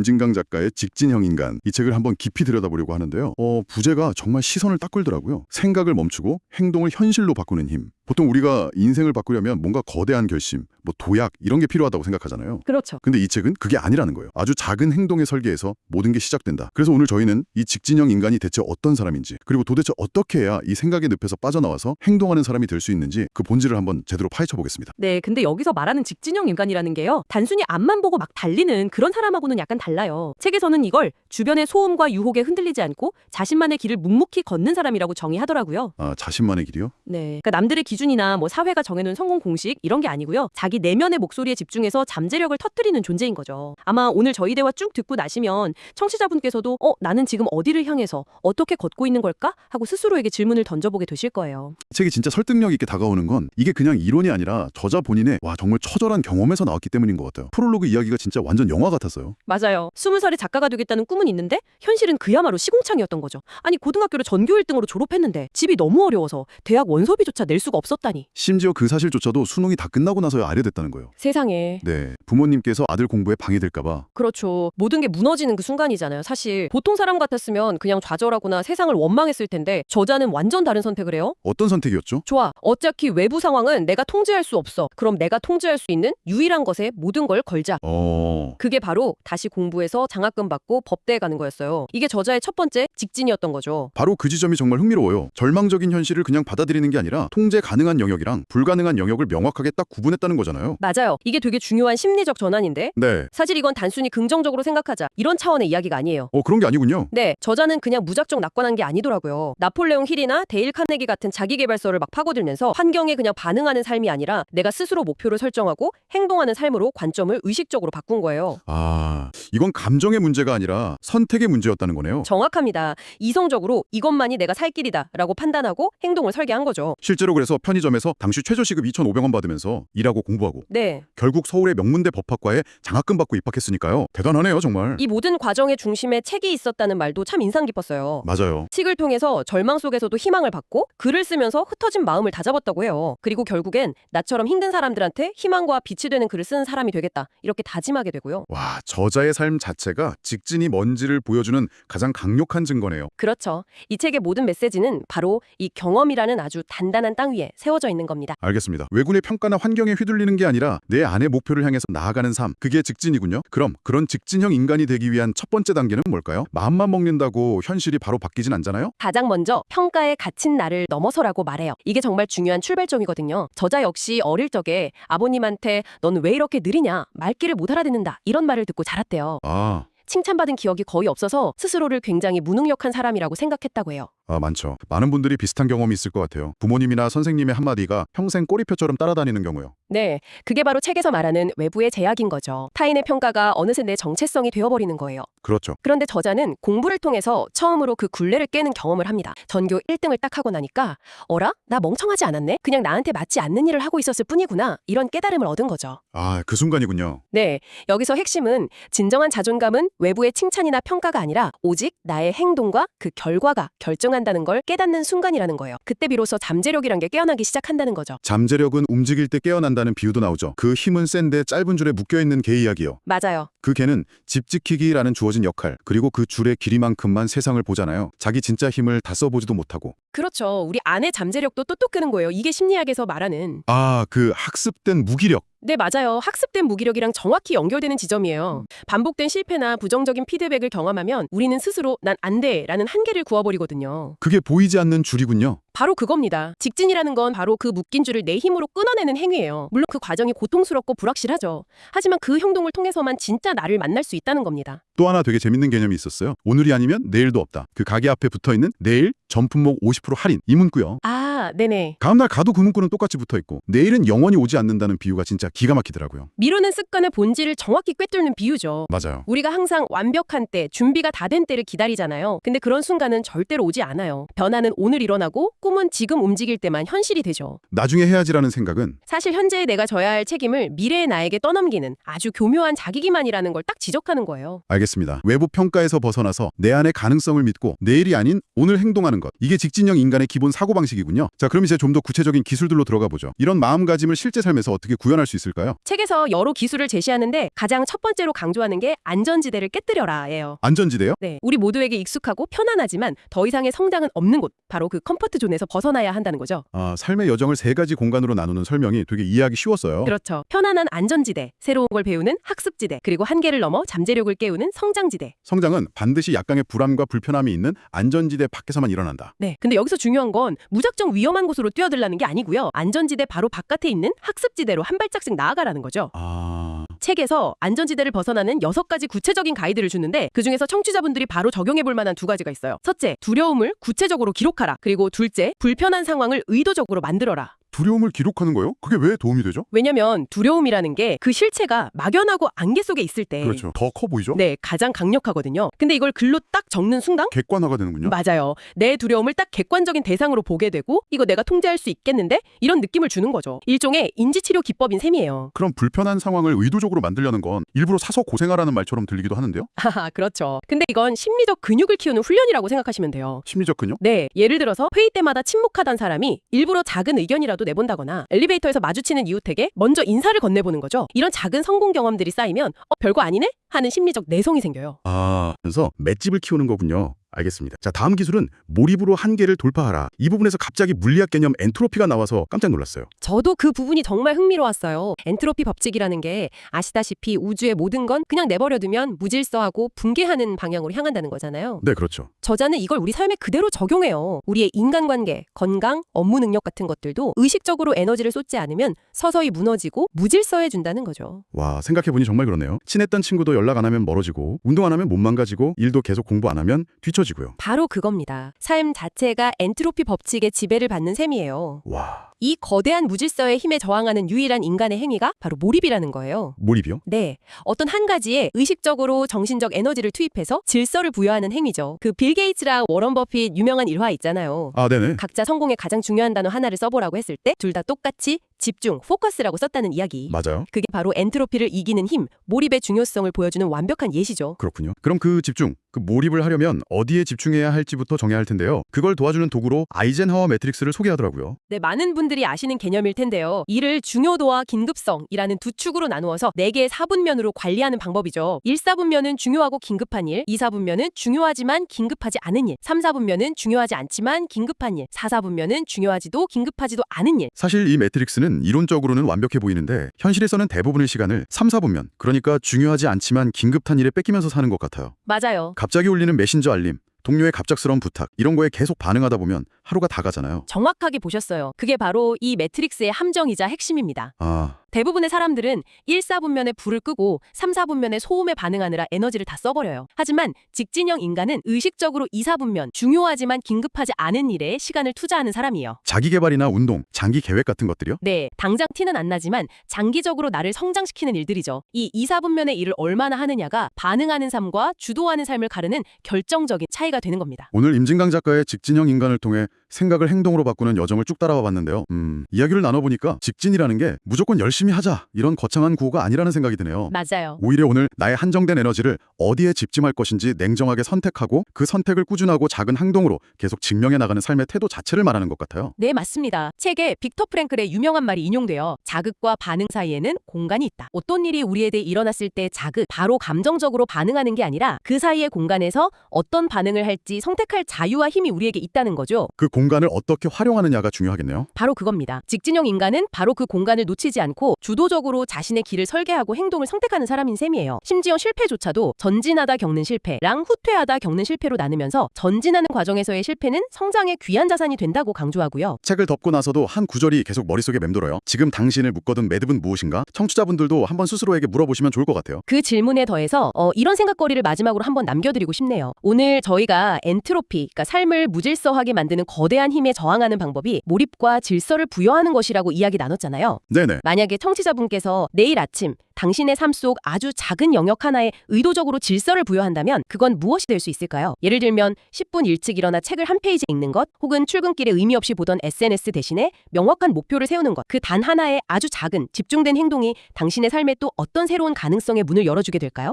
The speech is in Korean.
임진강 작가의 직진형 인간 이 책을 한번 깊이 들여다보려고 하는데요. 어, 부제가 정말 시선을 딱 끌더라고요. 생각을 멈추고 행동을 현실로 바꾸는 힘. 보통 우리가 인생을 바꾸려면 뭔가 거대한 결심, 뭐 도약 이런 게 필요하다고 생각하잖아요. 그렇죠. 근데 이 책은 그게 아니라는 거예요. 아주 작은 행동의 설계에서 모든 게 시작된다. 그래서 오늘 저희는 이 직진형 인간이 대체 어떤 사람인지, 그리고 도대체 어떻게 해야 이 생각의 늪에서 빠져나와서 행동하는 사람이 될 수 있는지 그 본질을 한번 제대로 파헤쳐 보겠습니다. 네, 근데 여기서 말하는 직진형 인간이라는 게요. 단순히 앞만 보고 막 달리는 그런 사람하고는 약간 달라요. 책에서는 이걸 주변의 소음과 유혹에 흔들리지 않고 자신만의 길을 묵묵히 걷는 사람이라고 정의하더라고요. 아, 자신만의 길이요? 네. 그러니까 남들의 기준 이나 뭐 사회가 정해놓은 성공 공식 이런 게 아니고요. 자기 내면의 목소리에 집중해서 잠재력을 터뜨리는 존재인 거죠. 아마 오늘 저희 대화 쭉 듣고 나시면 청취자분께서도 어, 나는 지금 어디를 향해서 어떻게 걷고 있는 걸까? 하고 스스로에게 질문을 던져보게 되실 거예요. 이 책이 진짜 설득력 있게 다가오는 건 이게 그냥 이론이 아니라 저자 본인의 와 정말 처절한 경험에서 나왔기 때문인 것 같아요. 프롤로그 이야기가 진짜 완전 영화 같았어요. 맞아요. 스무 살에 작가가 되겠다는 꿈은 있는데 현실은 그야말로 시궁창이었던 거죠. 아니 고등학교를 전교 1등으로 졸업했는데 집이 너무 어려워서 대학 원서비조차 낼 수가 없었 다니. 심지어 그 사실조차도 수능이 다 끝나고 나서야 알게 됐다는 거예요. 세상에. 네, 부모님께서 아들 공부에 방해될까 봐 그렇죠. 모든 게 무너지는 그 순간이잖아요. 사실 보통 사람 같았으면 그냥 좌절하거나 세상을 원망했을 텐데 저자는 완전 다른 선택을 해요. 어떤 선택이었죠? 좋아. 어차피 외부 상황은 내가 통제할 수 없어. 그럼 내가 통제할 수 있는 유일한 것에 모든 걸 걸자. 어, 그게 바로 다시 공부해서 장학금 받고 법대에 가는 거였어요. 이게 저자의 첫 번째 직진이었던 거죠. 바로 그 지점이 정말 흥미로워요. 절망적인 현실을 그냥 받아들이는 게 아니라 통제 가능한 영역이랑 불가능한 영역을 명확하게 딱 구분했다는 거잖아요. 맞아요. 이게 되게 중요한 심리적 전환인데 네, 사실 이건 단순히 긍정적으로 생각하자 이런 차원의 이야기가 아니에요. 어 그런 게 아니군요. 네, 저자는 그냥 무작정 낙관한 게 아니더라고요. 나폴레옹 힐이나 데일 카네기 같은 자기개발서를 막 파고들면서 환경에 그냥 반응하는 삶이 아니라 내가 스스로 목표를 설정하고 행동하는 삶으로 관점을 의식적으로 바꾼 거예요. 아, 이건 감정의 문제가 아니라 선택의 문제였다는 거네요. 정확합니다. 이성적으로 이것만이 내가 살 길이다라고 판단하고 행동을 설계한 거죠. 실제로 그래서 편의점에서 당시 최저시급 2,500원 받으면서 일하고 공부하고 네, 결국 서울의 명문대 법학과에 장학금 받고 입학했으니까요. 대단하네요, 정말. 이 모든 과정의 중심에 책이 있었다는 말도 참 인상 깊었어요. 맞아요. 책을 통해서 절망 속에서도 희망을 받고 글을 쓰면서 흩어진 마음을 다잡았다고 해요. 그리고 결국엔 나처럼 힘든 사람들한테 희망과 빛이 되는 글을 쓰는 사람이 되겠다. 이렇게 다짐하게 되고요. 와, 저자의 삶 자체가 직진이 뭔지를 보여주는 가장 강력한 증거네요. 그렇죠. 이 책의 모든 메시지는 바로 이 경험이라는 아주 단단한 땅 위에 세워져 있는 겁니다. 알겠습니다. 외군의 평가나 환경에 휘둘리는 게 아니라 내 안의 목표를 향해서 나아가는 삶, 그게 직진이군요. 그럼 그런 직진형 인간이 되기 위한 첫 번째 단계는 뭘까요? 마음만 먹는다고 현실이 바로 바뀌진 않잖아요? 가장 먼저 평가에 갇힌 나를 넘어서라고 말해요. 이게 정말 중요한 출발점이거든요. 저자 역시 어릴 적에 아버님한테 넌 왜 이렇게 느리냐, 말귀를 못 알아듣는다 이런 말을 듣고 자랐대요. 아, 칭찬받은 기억이 거의 없어서 스스로를 굉장히 무능력한 사람이라고 생각했다고 해요. 아, 많죠. 많은 분들이 비슷한 경험이 있을 것 같아요. 부모님이나 선생님의 한마디가 평생 꼬리표처럼 따라다니는 경우요. 네, 그게 바로 책에서 말하는 외부의 제약인 거죠. 타인의 평가가 어느새 내 정체성이 되어버리는 거예요. 그렇죠. 그런데 저자는 공부를 통해서 처음으로 그 굴레를 깨는 경험을 합니다. 전교 1등을 딱 하고 나니까 어라? 나 멍청하지 않았네? 그냥 나한테 맞지 않는 일을 하고 있었을 뿐이구나. 이런 깨달음을 얻은 거죠. 아, 그 순간이군요. 네, 여기서 핵심은 진정한 자존감은 외부의 칭찬이나 평가가 아니라 오직 나의 행동과 그 결과가 결정 한다는 걸 깨닫는 순간이라는 거예요. 그때 비로소 잠재력이란 게 깨어나기 시작한다는 거죠. 잠재력은 움직일 때 깨어난다는 비유도 나오죠. 그 힘은 센데 짧은 줄에 묶여있는 개 이야기요. 맞아요. 그 개는 집 지키기라는 주어진 역할, 그리고 그 줄의 길이만큼만 세상을 보잖아요. 자기 진짜 힘을 다 써보지도 못하고. 그렇죠. 우리 안의 잠재력도 똑똑 끄는 거예요. 이게 심리학에서 말하는. 아, 그 학습된 무기력. 네, 맞아요. 학습된 무기력이랑 정확히 연결되는 지점이에요. 반복된 실패나 부정적인 피드백을 경험하면 우리는 스스로 난 안 돼 라는 한계를 구워버리거든요. 그게 보이지 않는 줄이군요. 바로 그겁니다. 직진이라는 건 바로 그 묶인 줄을 내 힘으로 끊어내는 행위예요. 물론 그 과정이 고통스럽고 불확실하죠. 하지만 그 행동을 통해서만 진짜 나를 만날 수 있다는 겁니다. 또 하나 되게 재밌는 개념이 있었어요. 오늘이 아니면 내일도 없다. 그 가게 앞에 붙어있는 내일 전품목 50% 할인 이 문구요. 아, 네네. 다음날 가도 그 문구는 똑같이 붙어 있고 내일은 영원히 오지 않는다는 비유가 진짜 기가 막히더라고요. 미루는 습관의 본질을 정확히 꿰뚫는 비유죠. 맞아요. 우리가 항상 완벽한 때, 준비가 다 된 때를 기다리잖아요. 근데 그런 순간은 절대로 오지 않아요. 변화는 오늘 일어나고 꿈은 지금 움직일 때만 현실이 되죠. 나중에 해야지라는 생각은 사실 현재의 내가 져야 할 책임을 미래의 나에게 떠넘기는 아주 교묘한 자기기만이라는 걸 딱 지적하는 거예요. 알겠습니다. 외부 평가에서 벗어나서 내 안의 가능성을 믿고 내일이 아닌 오늘 행동하는 것. 이게 직진형 인간의 기본 사고방식이군요. 자, 그럼 이제 좀 더 구체적인 기술들로 들어가 보죠. 이런 마음가짐을 실제 삶에서 어떻게 구현할 수 있을까요? 책에서 여러 기술을 제시하는데 가장 첫 번째로 강조하는 게 안전지대를 깨뜨려라예요. 안전지대요? 네, 우리 모두에게 익숙하고 편안하지만 더 이상의 성장은 없는 곳, 바로 그 컴포트 존에서 벗어나야 한다는 거죠. 아, 삶의 여정을 세 가지 공간으로 나누는 설명이 되게 이해하기 쉬웠어요. 그렇죠. 편안한 안전지대, 새로운 걸 배우는 학습지대, 그리고 한계를 넘어 잠재력을 깨우는 성장지대. 성장은 반드시 약간의 불안과 불편함이 있는 안전지대 밖에서만 일어난다. 네. 근데 여기서 중요한 건 무작정 위험 한 곳으로 뛰어들라는 게 아니고요. 안전지대 바로 바깥에 있는 학습지대로 한 발짝씩 나아가라는 거죠. 아, 책에서 안전지대를 벗어나는 여섯 가지 구체적인 가이드를 주는데 그중에서 청취자분들이 바로 적용해 볼 만한 두 가지가 있어요. 첫째, 두려움을 구체적으로 기록하라. 그리고 둘째, 불편한 상황을 의도적으로 만들어라. 두려움을 기록하는 거요? 그게 왜 도움이 되죠? 왜냐면 두려움이라는 게 그 실체가 막연하고 안개 속에 있을 때 그렇죠. 더 커 보이죠? 네, 가장 강력하거든요. 근데 이걸 글로 딱 적는 순간 객관화가 되는군요. 맞아요. 내 두려움을 딱 객관적인 대상으로 보게 되고 이거 내가 통제할 수 있겠는데? 이런 느낌을 주는 거죠. 일종의 인지치료 기법인 셈이에요. 그럼 불편한 상황을 의도적으로 만들려는 건 일부러 사서 고생하라는 말처럼 들리기도 하는데요. 하하, 그렇죠. 근데 이건 심리적 근육을 키우는 훈련이라고 생각하시면 돼요. 심리적 근육? 네, 예를 들어서 회의 때마다 침묵하던 사람이 일부러 작은 의견이라도 내본다거나 엘리베이터에서 마주치는 이웃에게 먼저 인사를 건네보는 거죠. 이런 작은 성공 경험들이 쌓이면 어, 별거 아니네? 하는 심리적 내성이 생겨요. 아, 그래서 맷집을 키우는 거군요. 알겠습니다. 자, 다음 기술은 몰입으로 한계를 돌파하라. 이 부분에서 갑자기 물리학 개념 엔트로피가 나와서 깜짝 놀랐어요. 저도 그 부분이 정말 흥미로웠어요. 엔트로피 법칙이라는 게 아시다시피 우주의 모든 건 그냥 내버려두면 무질서하고 붕괴하는 방향으로 향한다는 거잖아요. 네, 그렇죠. 저자는 이걸 우리 삶에 그대로 적용해요. 우리의 인간관계, 건강, 업무 능력 같은 것들도 의식적으로 에너지를 쏟지 않으면 서서히 무너지고 무질서해준다는 거죠. 와, 생각해보니 정말 그렇네요. 친했던 친구도 연락 안 하면 멀어지고, 운동 안 하면 못 망가지고, 일도 계속 공부 안 하면 뒤처 지고요. 바로 그겁니다. 삶 자체가 엔트로피 법칙의 지배를 받는 셈이에요. 와, 이 거대한 무질서의 힘에 저항하는 유일한 인간의 행위가 바로 몰입이라는 거예요. 몰입이요? 네. 어떤 한 가지에 의식적으로 정신적 에너지를 투입해서 질서를 부여하는 행위죠. 그 빌 게이츠랑 워런 버핏 유명한 일화 있잖아요. 아, 네네. 각자 성공에 가장 중요한 단어 하나를 써보라고 했을 때 둘 다 똑같이 집중, 포커스라고 썼다는 이야기. 맞아요. 그게 바로 엔트로피를 이기는 힘, 몰입의 중요성을 보여주는 완벽한 예시죠. 그렇군요. 그럼 그 집중, 그 몰입을 하려면 어디에 집중해야 할지부터 정해야 할 텐데요. 그걸 도와주는 도구로 아이젠하워 매트릭스를 소개하더라고요. 네, 많은 분들이 아시는 개념일 텐데요. 이를 중요도와 긴급성이라는 두 축으로 나누어서 4개의 사분면으로 관리하는 방법이죠. 1사분면은 중요하고 긴급한 일, 2사분면은 중요하지만 긴급하지 않은 일, 3사분면은 중요하지 않지만 긴급한 일, 4사분면은 중요하지도 긴급하지도 않은 일. 사실 이 매트릭스는 이론적으로는 완벽해 보이는데 현실에서는 대부분의 시간을 3, 4분면, 그러니까 중요하지 않지만 긴급한 일에 뺏기면서 사는 것 같아요. 맞아요. 갑자기 울리는 메신저 알림, 동료의 갑작스러운 부탁 이런 거에 계속 반응하다 보면 하루가 다 가잖아요. 정확하게 보셨어요. 그게 바로 이 매트릭스의 함정이자 핵심입니다. 아, 대부분의 사람들은 1, 4분면에 불을 끄고 3, 4분면에 소음에 반응하느라 에너지를 다 써버려요. 하지만 직진형 인간은 의식적으로 2, 4분면, 중요하지만 긴급하지 않은 일에 시간을 투자하는 사람이에요. 자기 개발이나 운동, 장기 계획 같은 것들이요? 네, 당장 티는 안 나지만 장기적으로 나를 성장시키는 일들이죠. 이 2, 4분면의 일을 얼마나 하느냐가 반응하는 삶과 주도하는 삶을 가르는 결정적인 차이가 되는 겁니다. 오늘 임진강 작가의 직진형 인간을 통해 생각을 행동으로 바꾸는 여정을 쭉 따라와 봤는데요. 음, 이야기를 나눠보니까 직진이라는 게 무조건 열심히 하자 이런 거창한 구호가 아니라는 생각이 드네요. 맞아요. 오히려 오늘 나의 한정된 에너지를 어디에 집중할 것인지 냉정하게 선택하고 그 선택을 꾸준하고 작은 행동으로 계속 증명해 나가는 삶의 태도 자체를 말하는 것 같아요. 네, 맞습니다. 책에 빅터 프랭클의 유명한 말이 인용돼요. 자극과 반응 사이에는 공간이 있다. 어떤 일이 우리에 대해 일어났을 때 자극, 바로 감정적으로 반응하는 게 아니라 그 사이의 공간에서 어떤 반응을 할지 선택할 자유와 힘이 우리에게 있다는 거죠. 그 공 간을 어떻게 활용하느냐가 중요하겠네요. 바로 그겁니다. 직진형 인간은 바로 그 공간을 놓치지 않고 주도적으로 자신의 길을 설계하고 행동을 선택하는 사람인 셈이에요. 심지어 실패조차도 전진하다 겪는 실패랑 후퇴하다 겪는 실패로 나누면서 전진하는 과정에서의 실패는 성장의 귀한 자산이 된다고 강조하고요. 책을 덮고 나서도 한 구절이 계속 머릿속에 맴돌아요. 지금 당신을 묶어둔 매듭은 무엇인가? 청취자분들도 한번 스스로에게 물어보시면 좋을 것 같아요. 그 질문에 더해서 어, 이런 생각거리를 마지막으로 한번 남겨드리고 싶네요. 오늘 저희가 엔트로피, 그러니까 삶을 무질서하게 만드는 거대한 힘에 저항하는 방법이 몰입과 질서를 부여하는 것이라고 이야기 나눴잖아요. 네네. 만약에 청취자분께서 내일 아침 당신의 삶 속 아주 작은 영역 하나에 의도적으로 질서를 부여한다면 그건 무엇이 될 수 있을까요? 예를 들면 10분 일찍 일어나 책을 한 페이지 읽는 것, 혹은 출근길에 의미 없이 보던 SNS 대신에 명확한 목표를 세우는 것, 그 단 하나의 아주 작은 집중된 행동이 당신의 삶에 또 어떤 새로운 가능성의 문을 열어주게 될까요?